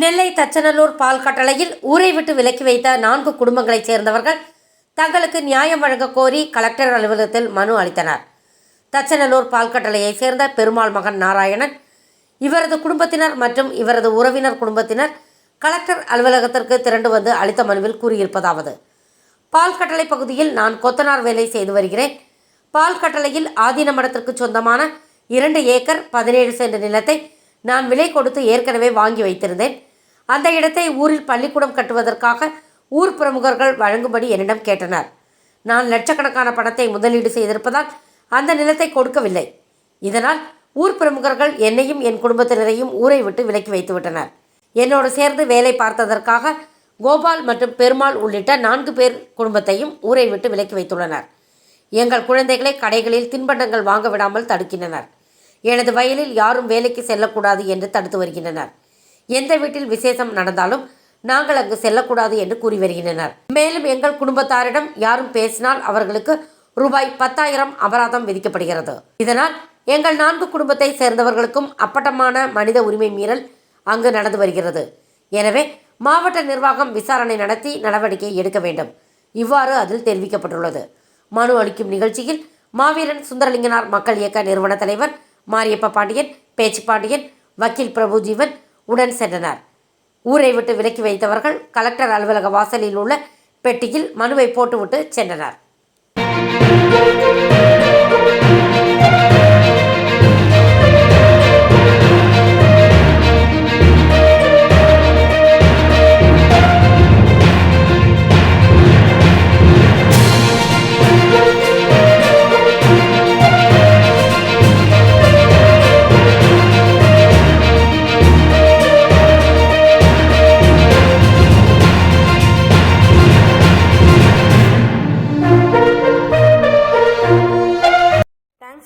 நெல்லை தச்சநல்லூர் பால் கட்டளையில் ஊரை விட்டு விலக்கி வைத்த நான்கு குடும்பங்களைச் சேர்ந்தவர்கள் தங்களுக்கு நியாயம் வழங்கக் கோரி கலெக்டர் அலுவலகத்தில் மனு அளித்தனர். தச்சநல்லூர் பால் கட்டளையைச் சேர்ந்த பெருமாள் மகன் நாராயணன் இவரது குடும்பத்தினர் மற்றும் இவரது உறவினர் குடும்பத்தினர் கலெக்டர் அலுவலகத்திற்கு திரண்டு வந்து அளித்த மனுவில் கூறியிருப்பதாவது. பால் கட்டளை பகுதியில் நான் கொத்தனார் வேலை செய்து வருகிறேன். பால் கட்டளையில் ஆதீன மடத்திற்கு சொந்தமான இரண்டு ஏக்கர் பதினேழு சென்ட் நிலத்தை நான் விலை கொடுத்து ஏற்கனவே வாங்கி வைத்திருந்தேன். அந்த இடத்தை ஊரில் பள்ளிக்கூடம் கட்டுவதற்காக ஊர் பிரமுகர்கள் வழங்கும்படி என்னிடம் கேட்டனர். நான் லட்சக்கணக்கான பணத்தை முதலீடு செய்திருப்பதால் அந்த நிலத்தை கொடுக்கவில்லை. இதனால் ஊர் பிரமுகர்கள் என்னையும் என் குடும்பத்தினரையும் ஊரை விட்டு விலக்கி வைத்துவிட்டனர் என்னோடு சேர்ந்து வேலை பார்த்ததற்காக கோபால் மற்றும் பெருமாள் உள்ளிட்ட நான்கு பேர் குடும்பத்தையும் ஊரை விட்டு விலக்கி வைத்துள்ளனர். எங்கள் குழந்தைகளை கடைகளில் தின்பண்டங்கள் வாங்க விடாமல் தடுக்கின்றனர். எனது வயலில் யாரும் வேலைக்கு செல்லக்கூடாது என்று தடுத்து வருகின்றனர். எந்த வீட்டில் விசேஷம் நடந்தாலும் நாங்கள் அங்கு செல்லக்கூடாது என்று கூறி வருகின்றனர். மேலும் எங்கள் குடும்பத்தாரிடம் யாரும் பேசினால் அவர்களுக்கு ரூபாய் பத்தாயிரம் அபராதம் விதிக்கப்படுகிறது. இதனால் எங்கள் நான்கு குடும்பத்தை சேர்ந்தவர்களுக்கும் அப்பட்டமான மனித உரிமை மீறல் அங்கு நடந்து வருகிறது. எனவே மாவட்ட நிர்வாகம் விசாரணை நடத்தி நடவடிக்கை எடுக்க வேண்டும். இவ்வாறு அதில் தெரிவிக்கப்பட்டுள்ளது. மனு அளிக்கும் நிகழ்ச்சியில் மாவீரன் சுந்தரலிங்கனார் மக்கள் இயக்க நிறுவன தலைவர் மாரியப்ப பாண்டியன் பேச்சு பாண்டியன் வக்கீல் பிரபுஜீவன் உடன் சென்றனர். ஊரை விட்டு விலக்கி வைத்தவர்கள் கலெக்டர் அலுவலக வாசலில் உள்ள பெட்டியில் மனுவை போட்டுவிட்டு சென்றனர்.